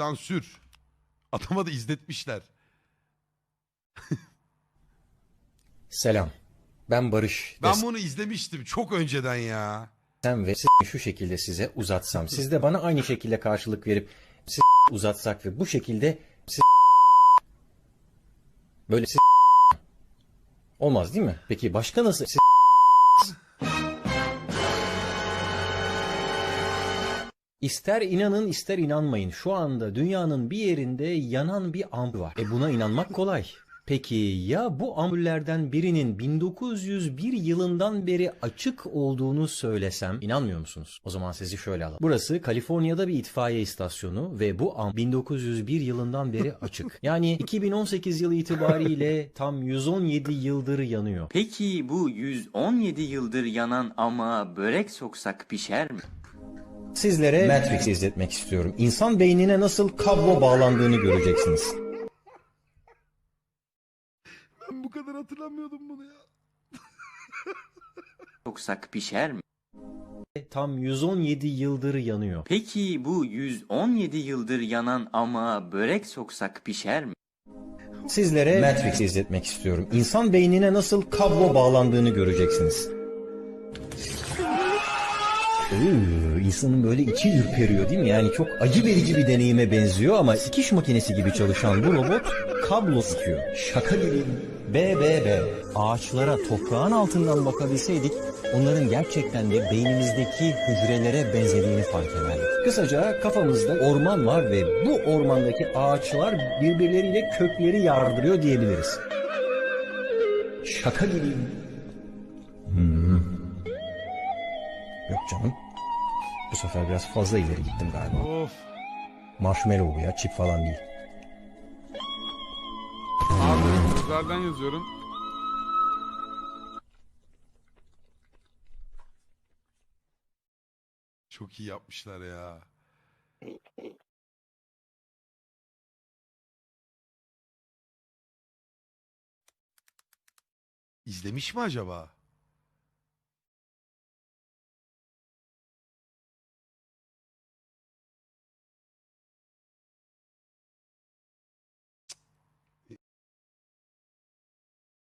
Sansür. Adama da izletmişler. Selam. Ben Barış. Ben bunu izlemiştim çok önceden ya. Desem ve şu şekilde size uzatsam. Siz de bana aynı şekilde karşılık verip siz uzatsak ve bu şekilde siz böyle siz olmaz değil mi? Peki başka nasıl siz İster inanın ister inanmayın şu anda dünyanın bir yerinde yanan bir ampul var. E buna inanmak kolay. Peki ya bu ampullerden birinin 1901 yılından beri açık olduğunu söylesem inanmıyor musunuz? O zaman sizi şöyle alalım. Burası Kaliforniya'da bir itfaiye istasyonu ve bu ampul 1901 yılından beri açık. Yani 2018 yılı itibariyle tam 117 yıldır yanıyor. Peki bu 117 yıldır yanan ama börek soksak pişer mi? Sizlere Matrix izletmek istiyorum. İnsan beynine nasıl kablo bağlandığını göreceksiniz. Ben bu kadar hatırlamıyordum bunu ya. Soksak pişer mi? Tam 117 yıldır yanıyor. Peki bu 117 yıldır yanan ama börek soksak pişer mi? Sizlere Matrix izletmek istiyorum. İnsan beynine nasıl kablo bağlandığını göreceksiniz. Iıı, insanın böyle içi ürperiyor değil mi? Yani çok acı verici bir deneyime benziyor ama dikiş makinesi gibi çalışan bu robot kablo sıkıyor. Şaka gibi. BBB. Ağaçlara toprağın altından bakabilseydik onların gerçekten de beynimizdeki hücrelere benzediğini fark ederdik. Kısaca kafamızda orman var ve bu ormandaki ağaçlar birbirleriyle kökleri yardırıyor diyebiliriz. Şaka gibi. Hmm. Yok canım. Bu sefer biraz fazla ileri gittim galiba. Of. Marshmallow bu ya, çip falan değil. Abi güzelden yazıyorum. Çok iyi yapmışlar ya. İzlemiş mi acaba?